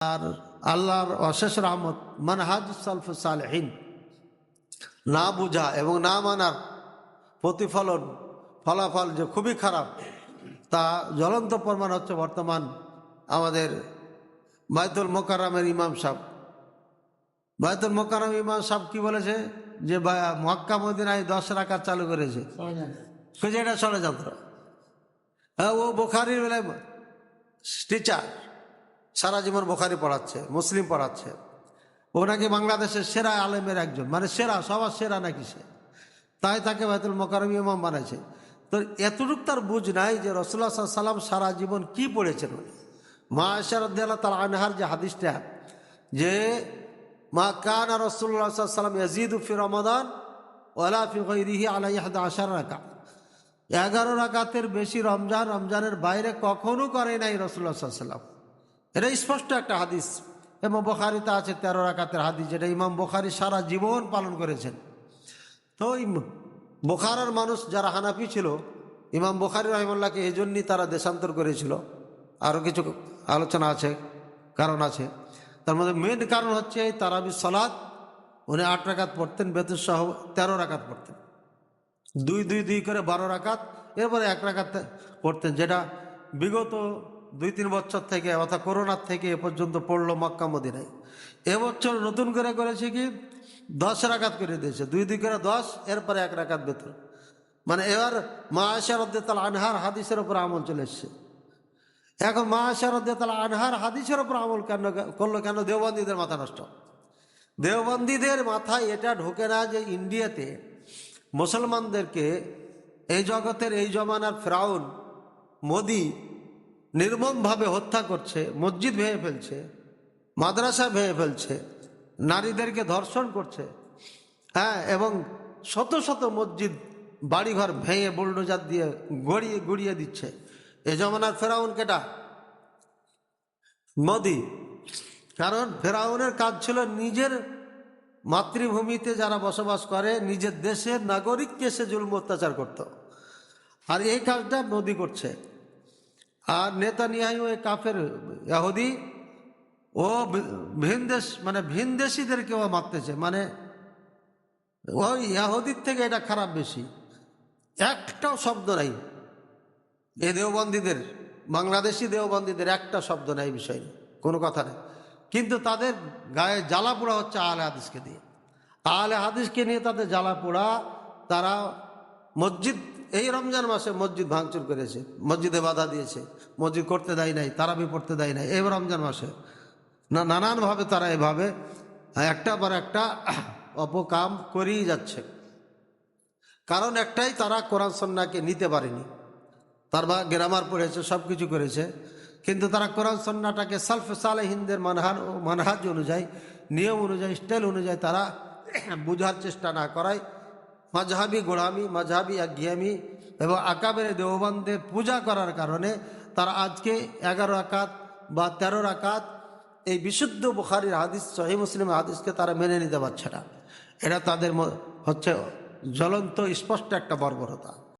আর আল্লাহর অশেষ রহমত, মানহাজ সালফ সালেহীন। না বুঝা এবং না মানার প্রতিফলন, ফলাফল যে খুবই খারাপ, তা জ্বলন্ত প্রমাণ হচ্ছে বর্তমান আমাদের বাইতুল মোকারামের ইমাম সাহেব। বাইতুল মোকারাম ইমাম সাহেব কি বলেছে? যে মক্কা মদিনায় দশ রাকাত চালু করেছে। খুঁজে এটা ষড়যন্ত্র। হ্যাঁ ও বোখারির বেলায় টিচার। সারা জীবন বোখারি পড়াচ্ছে, মুসলিম পড়াচ্ছে। ও নাকি বাংলাদেশের সেরা আলেমের একজন মানে সেরা, সবার সেরা নাকি সে? তাই তাকে বাইতুল মোকারম ইমাম বানাইছে। তো এতটুক তার বুঝ নাই যে রসুল্লাহ সাল্লাম সারা জীবন কি পড়েছেন উনি। মা আশারদ্দাল্লাহ তার আনহার যে হাদিসটা, যে মা কান আর রসুল্লাহ সাল্লাম ইয়াজিদ ফি রমাদান ওলা গৈরিহি আশার রাকা এগারো রাকাতের বেশি রমজান, রমজানের বাইরে কখনো করে নাই রসুল্লাহ সাল্লাম এটা স্পষ্ট একটা হাদিস। এবং বোখারিতে আছে তেরো রাকাতের হাদিস, যেটা ইমাম বোখারি সারা জীবন পালন করেছেন। তো বোখারার মানুষ যারা হানাফি ছিল, ইমাম বোখারি রহিমুল্লাহকে এই জন্যই তারা দেশান্তর করেছিল। আরও কিছু আলোচনা আছে, কারণ আছে। তার মধ্যে মেন কারণ হচ্ছে এই তারাবি সলাদ উনি আট রাকাত পড়তেন বেতুর সহ তেরো রাকাত পড়তেন। দুই দুই দুই করে বারো রাকাত, এরপরে এক রাকাত পড়তেন, যেটা বিগত দুই তিন বছর থেকে, অর্থাৎ করোনার থেকে এ পর্যন্ত পড়ল মক্কা মদিনায়। এবছর নতুন করে করেছে কি? দশ রাকাত করে দিয়েছে। দুই দুই করে দশ, এরপরে এক রাকাত বেতন মানে এবার মা আশার আশারদ্দাল আনহার হাদিসের ওপর আমল চলে এসছে। এখন মা আশার আশারদ্দাল আনহার হাদিসের ওপর আমল কেন করল কেন? দেওবন্দীদের মাথা নষ্ট। দেওবন্দীদের মাথায় এটা ঢোকে না যে ইন্ডিয়াতে মুসলমানদেরকে এই জগতের এই জমানার ফ্রাউন, মোদি নির্মমভাবে হত্যা করছে, মসজিদ ভেঙে ফেলছে, মাদ্রাসা ভেঙে ফেলছে, নারীদেরকে ধর্ষণ করছে। হ্যাঁ এবং শত শত মসজিদ বাড়িঘর ভেঙে বুলডোজার দিয়ে গড়িয়ে গুড়িয়ে দিচ্ছে। এ জমানার ফেরাউন কেটা? মোদি। কারণ ফেরাউনের কাজ ছিল নিজের মাতৃভূমিতে যারা বসবাস করে, নিজের দেশের নাগরিককে সে জুলম অত্যাচার করত। আর এই কাজটা মোদি করছে। আর নেতা নিহাই ওই কাফের ইয়াহুদি, ও ভিন দেশ মানে ভিন দেশিদেরকে ও মারতেছে। মানে ওই ইয়াহুদির থেকে এটা খারাপ বেশি। একটাও শব্দ নাই। এ দেওবন্দীদের, বাংলাদেশি দেওবন্দীদের একটা শব্দ নাই বিষয়ে। কোনো কথা নেই। কিন্তু তাদের গায়ে জ্বালা পোড়া হচ্ছে আলে হাদিসকে দিয়ে। আলে হাদিসকে নিয়ে তাদের জ্বালা পোড়া, তারা মসজিদ এই রমজান মাসে মসজিদ ভাঙচুর করেছে, মসজিদে বাধা দিয়েছে, মসজিদ করতে দেয় নাই, তারাবি পড়তে দেয় নাই, এই রমজান মাসে। না, নানানভাবে তারা এভাবে একটা পর একটা অপকাম করেই যাচ্ছে। কারণ একটাই তারা কোরআন সন্নাকে নিতে পারেনি। তার বা গ্রামার পড়েছে সব কিছু করেছে। কিন্তু তারা কোরআন সন্নাটাকে সালফ সালেহিনদের মানহার ও মানহাজ অনুযায়ী, নিয়ম অনুযায়ী, স্টাইল অনুযায়ী তারা বুঝার চেষ্টা না করায় মাঝহাবি গোড়ামি মাঝহাবি আজ্ঞামি এবং আকাবের দেওবন্দের পূজা করার কারণে তারা আজকে এগারো আকাত বা তেরো আকাত এই বিশুদ্ধ বুখারির হাদিস সহি মুসলিম হাদিসকে তারা মেনে নিতে পারছে না। এটা তাদের হচ্ছে জ্বলন্ত, স্পষ্ট একটা বর্বরতা।